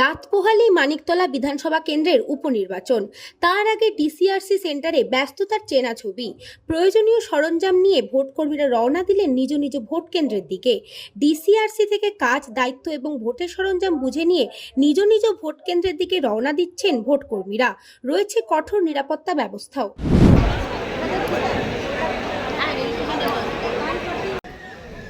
রাত পোহালেই মানিকতলা বিধানসভা কেন্দ্রের উপনির্বাচন। তার আগে ডিসিআরসি সেন্টারে ব্যস্ততার চেনা ছবি। প্রয়োজনীয় সরঞ্জাম নিয়ে ভোটকর্মীরা রওনা দিলেন নিজ নিজ ভোট কেন্দ্রের দিকে। ডিসিআরসি থেকে কাজ, দায়িত্ব এবং ভোটের সরঞ্জাম বুঝে নিয়ে নিজ নিজ ভোট কেন্দ্রের দিকে রওনা দিচ্ছেন ভোটকর্মীরা। রয়েছে কঠোর নিরাপত্তা ব্যবস্থাও।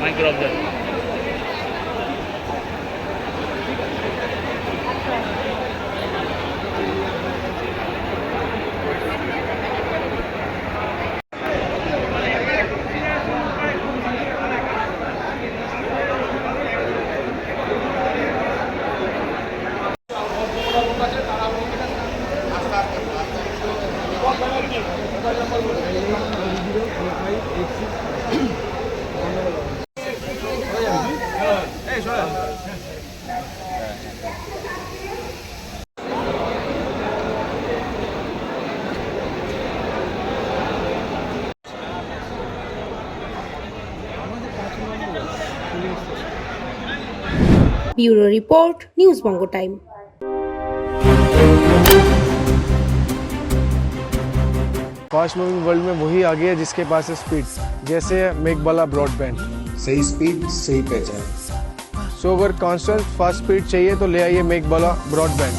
Micro observe bureau report news Banga time fast moving world में वही आगे है जिसके पास है स्पीड जैसे मेक वाला ब्रॉडबैंड सही स्पीड सही पहचान सो अगर कॉन्स्टेंट फास्ट स्पीड चाहिए तो ले आइए मेक बोला ब्रॉडबैंड